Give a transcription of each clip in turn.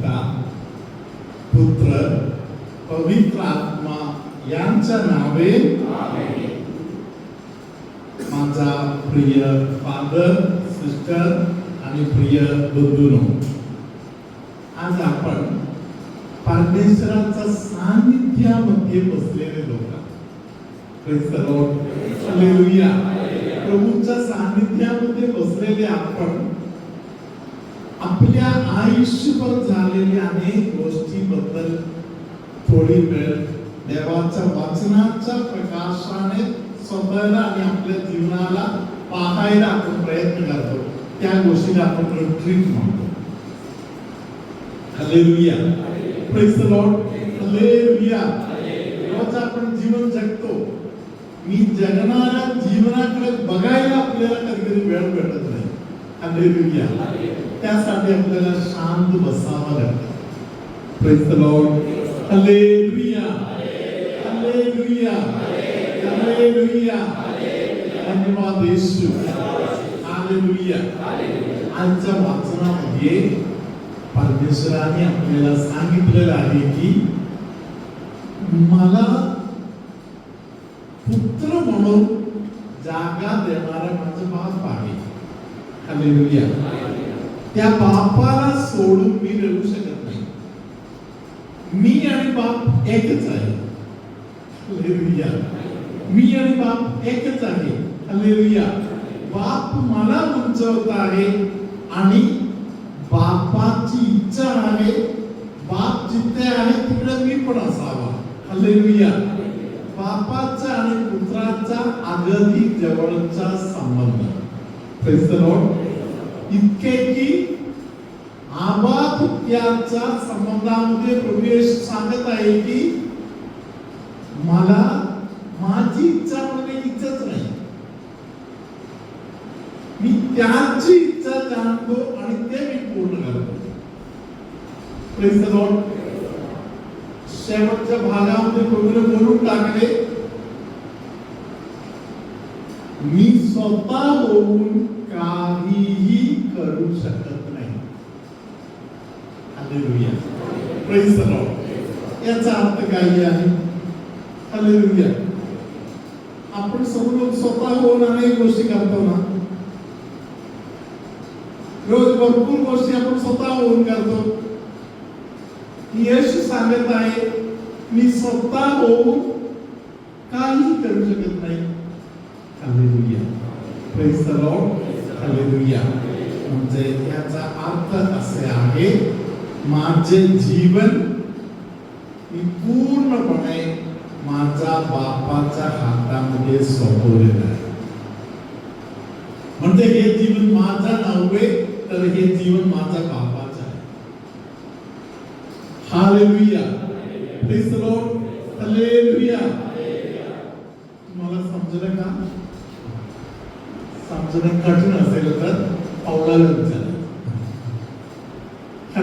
पिता पुत्र पवित्र आत्मा यांच्या नावे. माझा प्रिय फादर सिस्टर आणि प्रिय बंधूनो आज आपण परमेश्वराच्या सानिध्यामध्ये बसलेले लोक. प्रभूच्या सानिध्यामध्ये बसलेले आपण आपल्या आयुष्यभर झालेल्या अनेक गोष्टीबद्दल थोडी वेळ देवाच्या वचनाच्या प्रकाशाने स्वतःला आणि आपल्या जीवनाला पाहायला आपण प्रयत्न करतो. त्या गोष्टीला आपण रिट्रीट म्हणतो. Hallelujah praise the lord hallelujah रोज आपण जीवन जगतो. मी जगणाऱ्या जीवनाकडे बघायला आपल्याला कधी कधी वेळ भेटत नाही. हालेलुया त्यासाठी आपल्याला शांत बसावं लागतं. Praise the lord hallelujah hallelujah hallelujah धन्यवाद येशू. हालेलुया आजच्या वाचनामध्ये परमेश्वराने आपल्याला सांगितलेलं आहे की मला पुत्र म्हणून जागा देणारा माझं बाप आहे. हालेलुया त्या बापाला सोडून मी राहू शकत नाही. मी आणि बाप एकच आहे. मी आणि बाप एकच आहे. हालेलुया बाप मला उंचवत आहे आणि बापाची इच्छा आहे. बाप जिथे आहे तिकडे मी पण असावा. हालेलुया बापाचा आणि पुत्राचा अगदी जवळचा संबंध. इतके की आबा पुत्याच्या संबंधामध्ये प्रवेश सांगत आहे की मला माझी इच्छा म्हणजे इच्छाच नाही. मी त्यांची इच्छा जाणतो आणि ते मी पूर्ण करतो. शेवटच्या भागामध्ये प्रभूने बोलून टाकले. मी स्वतः होऊन काही करू शकत नाही हालेलुया प्रेज द लॉर्ड याचा अर्थ काय आहे. हालेलुया आपण सर्व स्वतः होऊन अनेक गोष्टी करतो ना? रोज भरपूर गोष्टी आपण स्वतः होऊन करतो. यश सांगत आहे मी स्वतः होऊन काही करू शकत नाही. Hallelujah praise the lord hallelujah म्हणजे याचा अर्थ असे आहे माझे जीवन मी पूर्णपणे माझा बापाच्या हातामध्ये सोपवलेलं आहे. म्हणजे हे जीवन माझा नव्हे तर हे जीवन माझा बापाचं आहे. हालेलुया. प्रेज लॉर्ड हालेलुया तुम्हाला समजलं का? समजणं कठीण असेल तर पावलाला विचार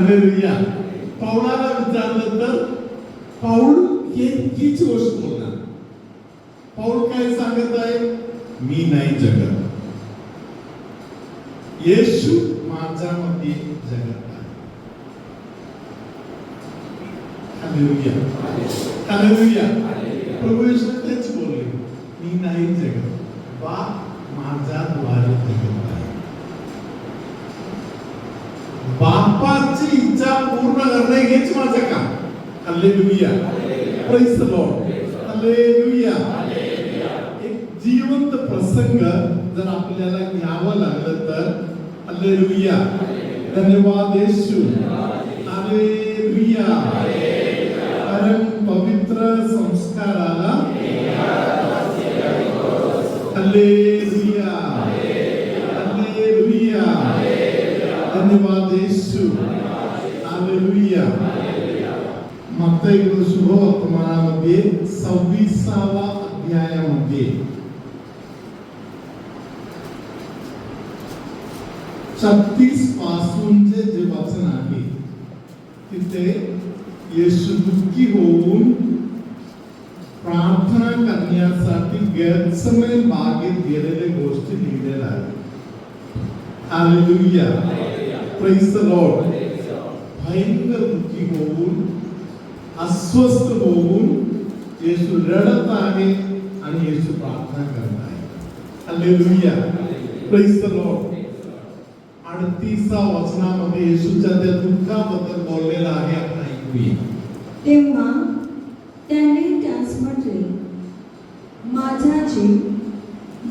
हालेलुया पावलाला विचारलं तर पाऊल हे हीच गोष्ट बोलणार. पाऊल काय सांगत आहे? मी नाही जगत. येशू माझ्यामध्ये जगत आहे हालेलुया हालेलुया प्रभू येशू तेच बोलले मी नाही जगत बाप माझ्याद्वारे जगत आहे बापाची इच्छा पूर्ण करणे हेच माझं काम hallelujah praise the lord hallelujah एक जिवंत प्रसंग जर आपल्याला घ्यावं लागलं तर हालेलुया धन्यवाद येशू हालेलुया परम पवित्र संस्काराला हालेलुया हालेलुया धन्यवाद येशू हालेलुया मत्तई शुभवर्तमानामध्ये सव्वीसावा अध्यायामध्ये. छत्तीस पासूनचे जे वचन आहे तिथे येशू दुःखी होऊन प्रार्थना करण्यासाठी गैरसमय बागेत गेलेले गोष्टी लिहिलेल्या आहेत. हालेलुया प्रेज द लॉर्ड भयंकर दुःखी होऊन अस्वस्थ होऊन येशू रडत आहे आणि येशू प्रार्थना करत आहे. हालेलुया प्रेज अडतीसा वचनामध्ये येशूच्या त्या दुःखाबद्दल बोललेला आहे आपण ऐकूया. तेव्हा त्याने त्यास म्हटले माझा जीव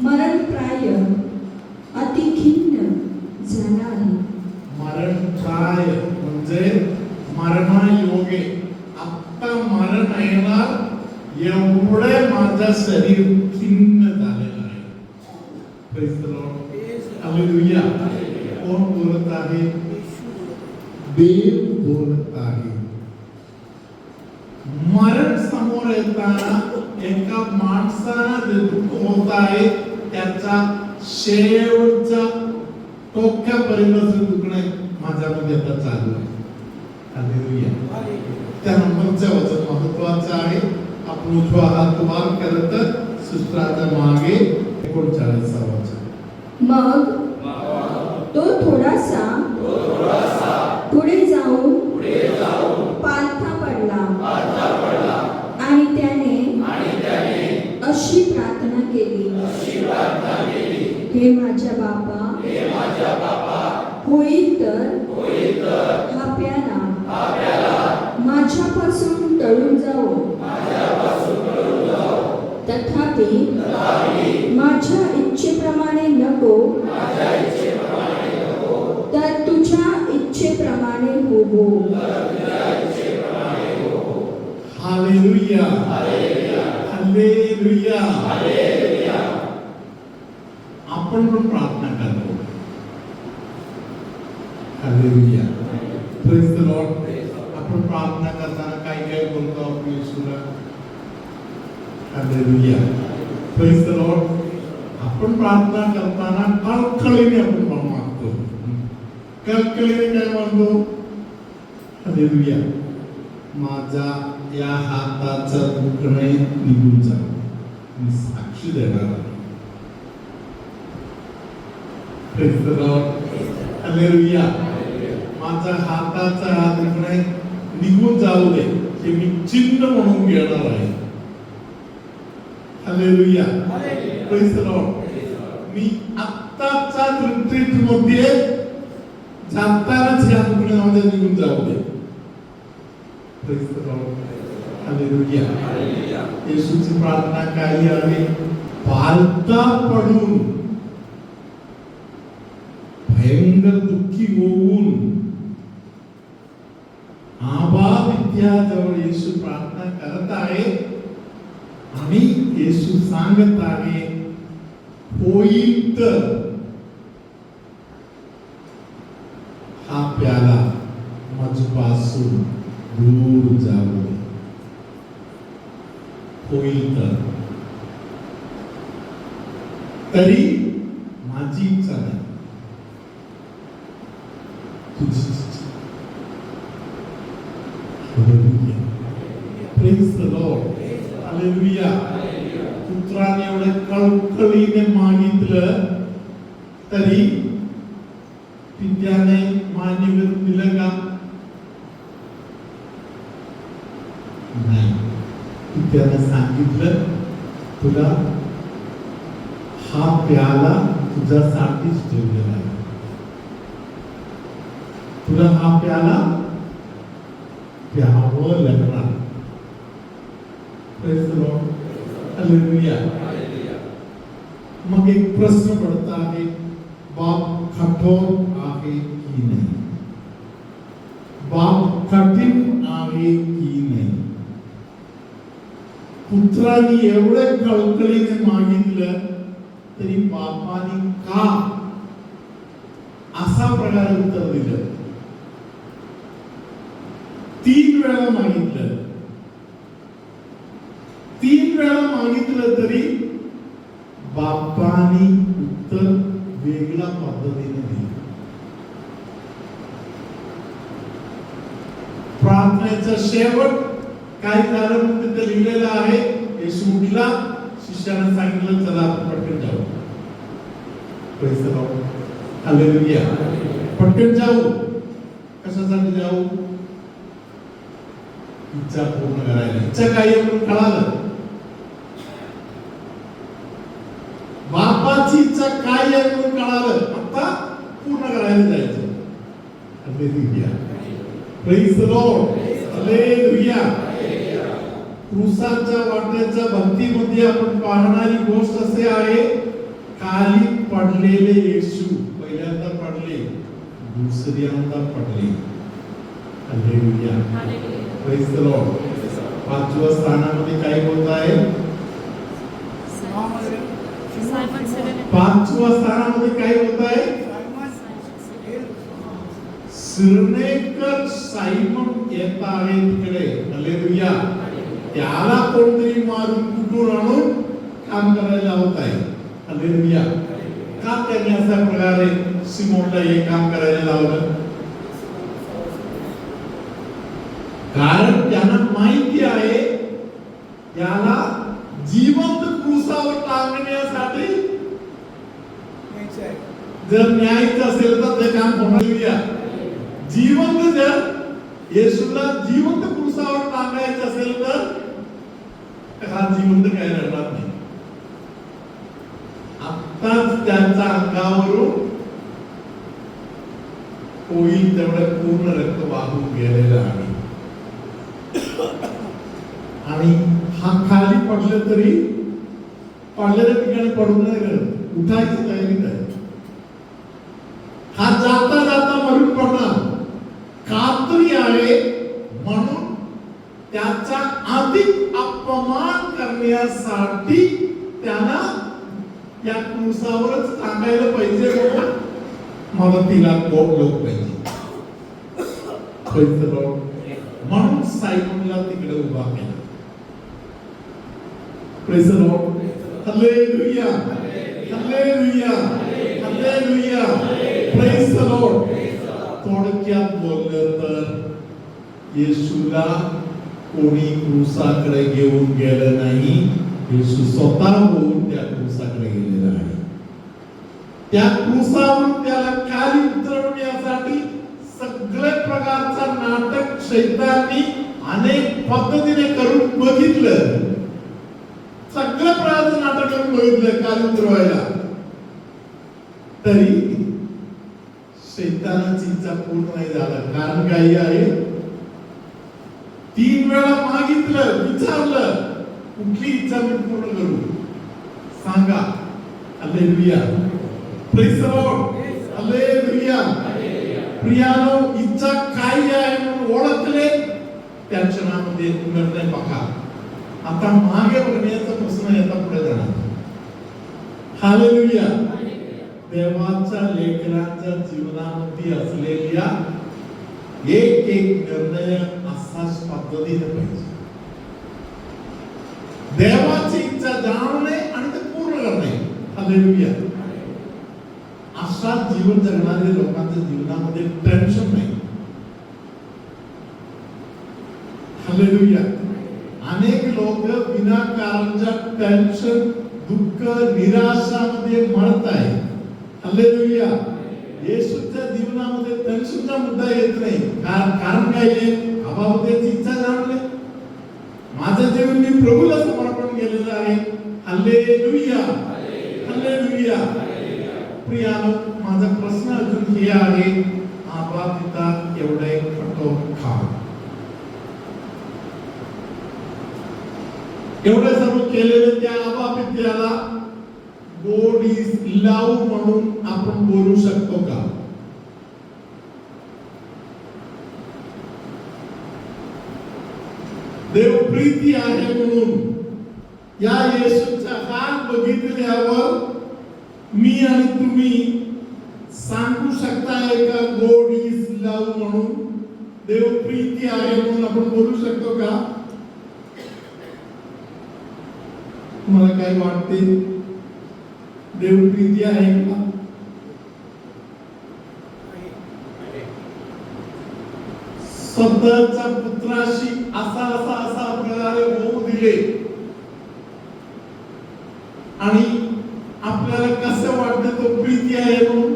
मरणप्राय अतिखिन्न झाला आहे मरण काय म्हणजे मरणायोगे आत्ता मरण येणार एवढे माझं शरीर खिन्न झालेलं आहे. कोण बोलत आहे? देव बोलत आहे. मरण समोर येताना एका माणसाला जे दुःख होत आहे त्याचा शेवटचा टोक्यापर्यंत दुखणे माझ्यामध्ये आता चालू आहे. Hallelujah. त्या नंबरचं वचन महत्वाचं आहे आपण उजवा हात वर करत सुत्राच्या मागे एकोणचाळीसा वचन मग तो थोडासा पुढे जाऊन पालथा पडला आणि त्याने अशी प्रार्थना केली हे माझ्या बापा होईल तर हा प्याला माझ्यापासून टळून जाओ तथापि माझ्या इच्छेप्रमाणे नको तर तुझ्या इच्छेप्रमाणे होवो हालेलुया हालेलुया आपण पण प्रार्थना करतो हालेलुया प्रेज द लॉर्ड आपण प्रार्थना करताना काय काय बोलतो आपण हालेलुया. लॉर्ड आपण प्रार्थना करताना कळकळीने आपण मागतो. कळकळीने काय मागतो? हालेलुया. माझा या हाताचा दुखणे निघून जावं मी साक्षी देणार आहे. Praise the Lord. Hallelujah. माझा हाताचा हा दुखणे निघून जाऊ दे हे मी चिन्ह म्हणून घेणार आहे Hallelujah. Praise the Lord. मी आत्ताचा रिट्रीटमध्ये जातानाच या दुखण्यामध्ये निघून जाऊ दे Praise the Lord. Hallelujah. येशूची प्रार्थना काही आहे पालता पडून भयंकर दुःखी होऊन आबा विद्याजवळ येशू प्रार्थना करत आहे आम्ही येशू सांगत आहे होईल तर हा प्याला माझपासून दूर जाऊ होईल तर तरी माझी इच्छा नाही. तुझी Praise the Lord. पुत्राने एवढं कळकळीने मागितलं तरी पित्याने मान्य दिलं का? नाही. पित्याने सांगितलं तुला हा प्याला तुझ्यासाठीच ठेवलेला आहे. तुला हा प्याला प्यावं लागणार Praise the Lord. Hallelujah. मग एक प्रश्न पडता आहे बाप कठोर आहे की नाही बाप कठीण आहे की नाही पुत्राने एवढे कळकळीने मागितलं तरी बापाने का असा प्रकारे उत्तर दिलं तीन वेळा मागितलं तीन वेळा मागितलं तरी बापानी उत्तर वेगळ्या पद्धतीने दिलं त्याचा शेवट काही कारण तिथे लिहिलेलं आहे येशू उठला शिष्याने सांगितलं चला आपण पटकन जाऊ. पैसे हालेलुया पटकन जाऊ. कशासाठी जाऊ? इच्छा पूर्ण करायला. इच्छा काय आहे म्हणून कळालं. बापाची इच्छा काय आहे म्हणून कळालं. आता पूर्ण करायला जायचं. हालेलुया प्रेज द लॉर्ड क्रुसाच्या वाट्याच्या भक्तीमध्ये आपण पाहणारी गोष्ट असे आहे खाली पडलेले येशू. पहिल्यांदा पडले दुसऱ्यांदा पडले. पाचव्या स्थानामध्ये काय होत आहे? पाचव्या स्थानामध्ये काय होत आहे सिरनेकर सायमन येत आहे तिकडे हालेलुया त्याला कोणतरी मारून कुठून आणून काम करायला होत आहे. हालेलुया का त्यांनी अशा प्रकारे सिमोनला हे काम करायला लावलं? कारण त्यांना माहिती आहे याला जिवंत क्रूसावर टांगण्यासाठी जर न्यायचं असेल तर ते काम होणार जिवंत जर येशूला जिवंत क्रूसावर टांगायचं असेल तर हा जिवंत काय राहणार नाही. आत्ताच त्यांच्या अंगावरून होईल तेवढं पूर्ण रक्त वाहून गेलेलं आहे. आणि हा खाली पडलं तरी पडलेल्या ठिकाणी पडून नाही राहत उठायची तयारी नाही. हा जाता जाता मरून पडणार खात्री आहे म्हणून त्याचा अधिक अपमान करण्यासाठी त्याला या कुंसावरच टाकायला पाहिजे मदतीला गोड लोक पाहिजे म्हणून सायमनला तिकडे उभा केला थोडक्यात बोललं तर येशूला कोणी क्रूसाकडे घेऊन गेलं नाही येशू स्वतः होऊन त्या क्रूसाकडे गेलेला आहे. त्या क्रूसावरून त्याला खाली उतरवण्यासाठी सगळे प्रकारचा नाटक शैतानी अनेक पद्धतीने करून बघितलं. सगळ्या प्रकारचं नाटक करून बघितलं खाली उतरवायला. तरी शैतानाची इच्छा पूर्ण नाही झाला. कारण काही आहे? तीन वेळा मागितलं विचारलं कुठली इच्छा मी पूर्ण करू? सांगा. हालेलुया. Praise lord hallelujah. प्रियानो इच्छा काय आहे म्हणून ओळखले. त्या क्षणामध्ये निर्णय बघा. आता मागे बघण्याचा प्रश्न येता पुढे जाणार. हालेलुया. देवाच्या लेखनाच्या जीवनामध्ये असलेल्या एक एक निर्णय असाच पद्धतीने पाहिजे. देवाची इच्छा जाणणे आणि ते पूर्ण करणे हालेलुया अशा जीवन जगणारे लोकांच्या जीवनामध्ये टेन्शन नाही. हालेलुया अनेक लोक विनाकारणच्या टेन्शन दुःख निराशामध्ये मळत आहे. हालेलुया हे सुद्धा जीवनामध्ये टेन्शनचा मुद्दा येत नाही. कारण काय आहे? अभावतेची इच्छा जाणले माझं जीवन मी प्रभूला समर्पण केलेलं आहे. हालेलुया हालेलुया प्रिया माझा प्रश्न अजून हे आहे. आबा पिता एवढे खटो खा एवढं सर्व केलेलं त्या आबा पित्याला गॉड इज लव म्हणून आपण बोलू शकतो का? देव प्रीती आहे म्हणून. या येशूचा हात बघितल्यावर मी आणि तुम्ही सांगू शकताय का गॉड इज लव म्हणून? देव प्रीती आहे म्हणून आपण बोलू शकतो का? तुम्हाला काय वाटते? देवप्रीती आहे का सतच्या पुत्राशी असा असा असा प्रकारे होऊ दिले आणि आपल्याला कसं वाटतं तो प्रीती आहे म्हणून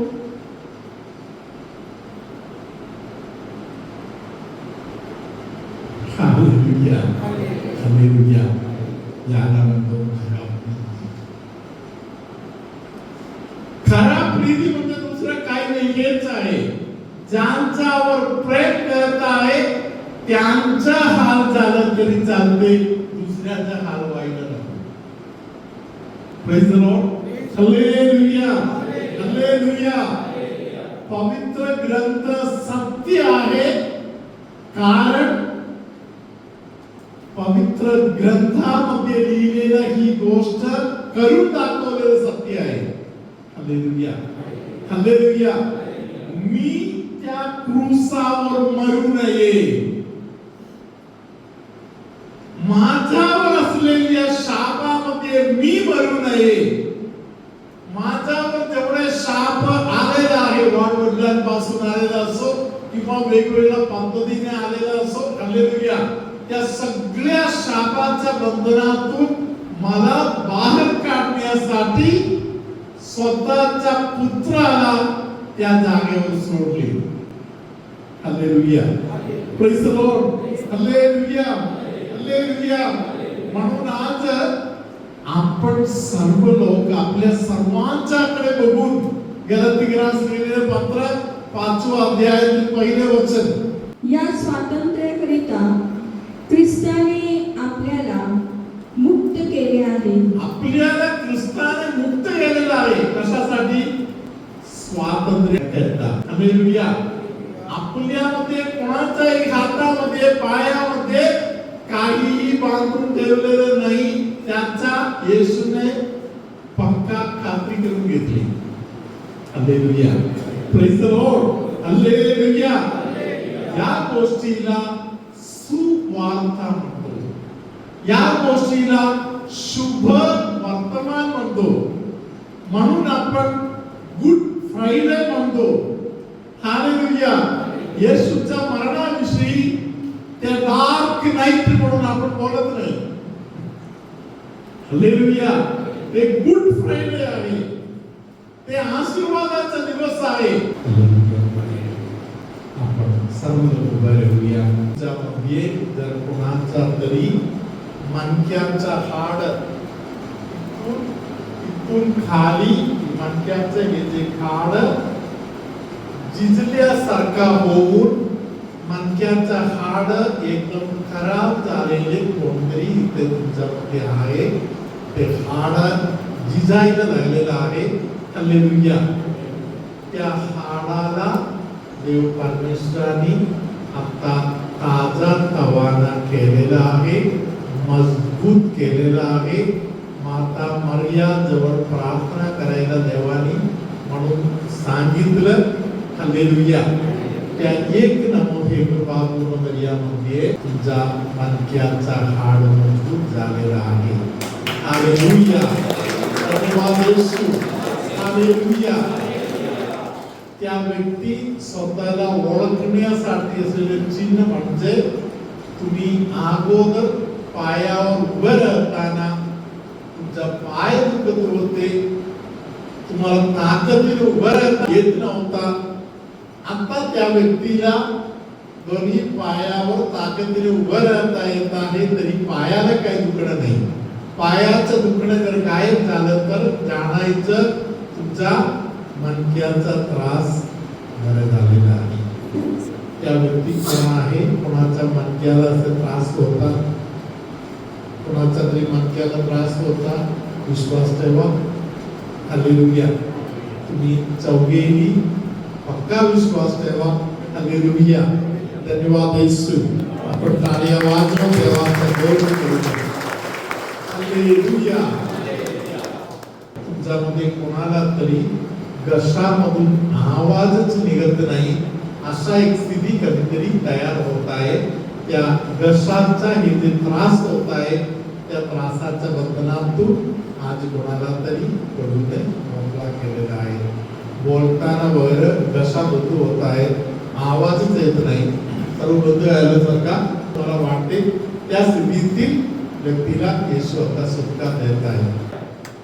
Hallelujah. Hallelujah. Hallelujah. प्रीती म्हणजे दुसरं काही नाही हेच आहे. ज्यांच्यावर प्रेम करत आहे त्यांचा हाल झाला तरी चालते दुसऱ्याचा हाल व्हायला नको. Praise पवित्र ग्रंथ सत्य आहे. कारण पवित्र ग्रंथामध्ये लिहिलेलं ही गोष्ट करून दाखवलेलं सत्य आहे. हल्लेलुया हालेलुया मी त्या क्रूसावर मरू नये. माझ्यावर असलेल्या शापामध्ये मी मरू नये. माझ्यावर जेवढे शाप आलेला आहे वडिलांपासून आलेला असो किंवा वेगवेगळ्या पद्धतीने आलेला असो हालेलुया त्या सगळ्या शापाच्या बंधनातून मला बाहेर काढण्यासाठी स्वतःच्या पुत्राला त्या जागेवर सोडले. लॉर्ड हालेलुया म्हणून आज आपण सर्व लोक आपल्या सर्वांच्याकडे बघून गलतीग्रास लिहिलेले पत्र पाचवा अध्यायातील पहिले वचन. या स्वातंत्र्याकरिता ख्रिस्ताने आपल्याला मुक्त केले आहे. आपल्याला ख्रिस्ताने मुक्त केलेलं आहे. कशासाठी? स्वातंत्र्य करता. हालेलुया आपल्यामध्ये कोणाच्याही हातामध्ये पायामध्ये काहीही बांधून ठेवलेलं नाही त्याचा येशूने पक्का खात्री करून घेतली. Hallelujah praise the Lord. Hallelujah या गोष्टीला सुवार्ता म्हणतो. या गोष्टीला शुभ वर्तमान म्हणतो. म्हणून आपण गुड फ्रायडे म्हणतो. हालेलुया. येशूच्या मरणाविषयी त्या डार्क नाईट म्हणून आपण बोलत नाही. हालेलुया. ते गुड फ्रायडे आहे. ते आशीर्वादाचा दिवस आहे. आपण सर्व उभे राहूया ज्यामध्ये जर कोणाचा तरी मणक्याचा हाड इथून खाली मणक्याचे हे खाड हाड होऊन मणक्याचा हाड एकदम खराब झालेले कोणतरी इथे तुमच्यामध्ये आहे. ते हाड झिजायला लागलेलं आहे. हल्लेलुया. त्या हाडाला देव परमेश्वराने आता ताजा तवाना केलेला आहे मजबूत केलेला आहे. माता मर्या जवळ प्रार्थना करायला देवानी म्हणून सांगितलं. हल्लेलुया त्या एक नमो हे कृपापूर्ण मर्यामध्ये तुझा मनक्याचा हाड मजबूत झालेला आहे. हालेलुया. हालेलुया. त्या व्यक्ती स्वतःला ओळखण्यासाठी असलेलं चिन्ह म्हणजे तुम्ही अगोदर पायावर उभं राहताना तुमचा पाय दुखत होते. तुम्हाला ताकदीने उभं राहता येत नव्हता. आता त्या व्यक्तीला दोन्ही पायावर ताकदीने उभं राहता येत आहे तरी पायाला काही दुखणं नाही. पायाचं दुखणं जर गायब झालं तर जाणायचं तुमचा मनक्याचा त्रास बरं झालेला आहे. त्या व्यक्ती कोणा आहे? कोणाच्या मनक्याला असे त्रास होता? कोणाचा तरी मणक्याला त्रास होता विश्वास ठेवा. हालेलुया तुम्ही चौघेही पक्का विश्वास ठेवा. हालेलुया धन्यवाद येशू आपण टाळ्या वाजवून देवाचा गौरव करू. हालेलुया तुमच्यामध्ये कोणाला तरी घशामधून आवाजच निघत नाही अशा एक स्थिती कधीतरी तयार होत आहे. त्या घशाचा हे जे त्रास होत आहे त्रासाच्या बंधनातून आज कोणाला तरी पडूने मोकळा केलेला आहे. बोलताना वगैरे घसा बंद होत आहे आवाजच येत नाही. सर्व बंद आल्यासारखा मला वाटते त्या स्थितीतील व्यक्तीला येशू आता सुटका देत आहे.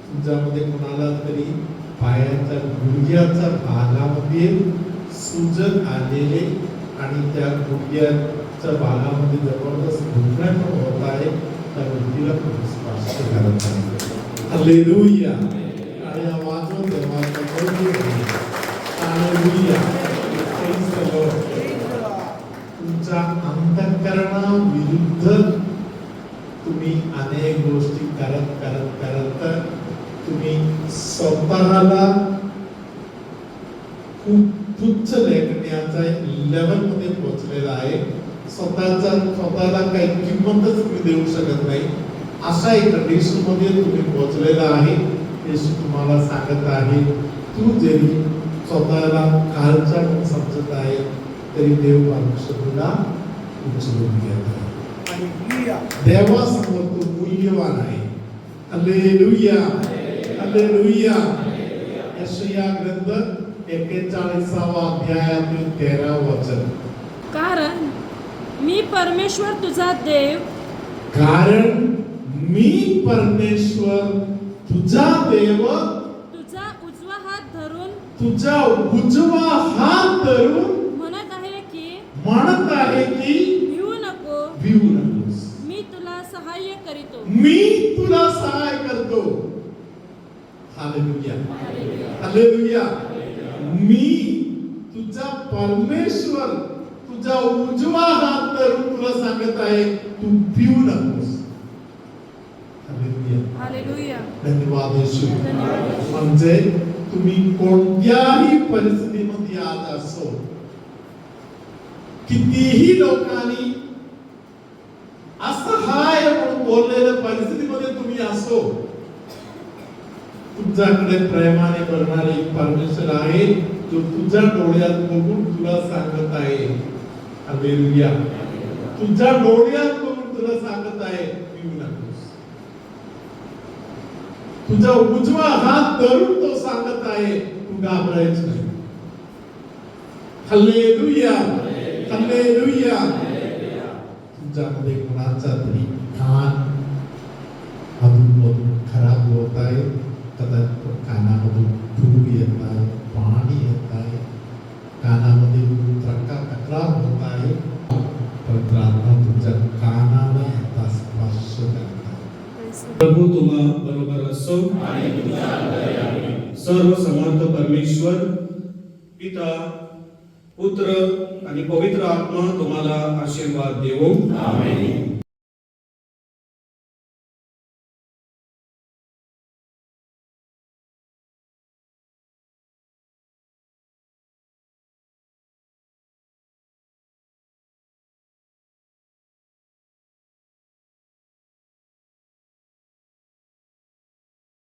तुमच्यामध्ये कोणाला तरी पायाच्या गुडघ्याच्या भागामध्ये सुजन आलेले आणि त्या गुडघ्याच्या भागामध्ये जबरदस्त दुखणं पण होत आहे. त्या व्यक्तीला तुम्ही स्पर्श करत आहे हालेलुया आणि आवाज तुमच्या अंतकरणा विरुद्ध तुम्ही अनेक गोष्टी करत करत करत तुम्ही स्वतःला खूप तुच्छ लेखण्याच्या लेवलमध्ये पोचलेला आहे स्वतःचा स्वतःला काही किंमतच तुम्ही देऊ शकत नाही. अशा एक कंडिशनमध्ये तुम्ही पोहोचलेला आहे. येशू तुम्हाला सांगत आहे तू जरी स्वतःला कालचा म्हणून समजत आहे तरी देव परमेश्वर तुला उचलून घेत आहे. देवासमोर तो मूल्यवान आहे. हालेलुया हालेलुया यशया ग्रंथ एक्केचाळीसावा अध्यायातील तेरा वचन. कारण मी परमेश्वर तुझा देव. कारण मी परमेश्वर तुझा देव. तुझा उजवा हात धरून. तुझा उजवा हात धरून म्हणत आहे की म्हणत आहे की भिवू नको. भिवू नकोस मी तुला सहाय्य करीतो. मी तुला सहाय करतो. हालेलुया. हालेलुया. मी तुझा परमेश्वर तुझा उजवा हात धरून तुला सांगत आहे तू भिवू नकोस. धन्यवाद. म्हणजे तुम्ही कोणत्याही परिस्थितीमध्ये आज असो कितीही लोकांनी असहाय म्हणून बोललेल्या परिस्थितीमध्ये तुम्ही असो तुमच्याकडे प्रेमाने एक परमेश्वर आहे जो तुझ्या डोळ्यात बघून तुला सांगत आहे. हालेलुया तुझ्या डोळ्यात बघून तुला सांगत आहे पिऊ नकोस तुझा उजवा हात धरून तो सांगत आहे तू घाबरायचं नाही. हल्लेलुया हल्लेलुया तुझ्यामध्ये कोणाचा तरी कान अधूनमधून खराब होत आहे कदाचित कानामधून धूळ येत आहे पाणी येत आहे कानामध्ये त्रका तक्रार होत आहे पवित्र आत्मा तुझ्या कानाला आता स्पर्श करत आहे प्रभू तुम्हा बरोबर असो सर्व समर्थ परमेश्वर पिता पुत्र आणि पवित्र आत्मा तुम्हाला आशीर्वाद देवो.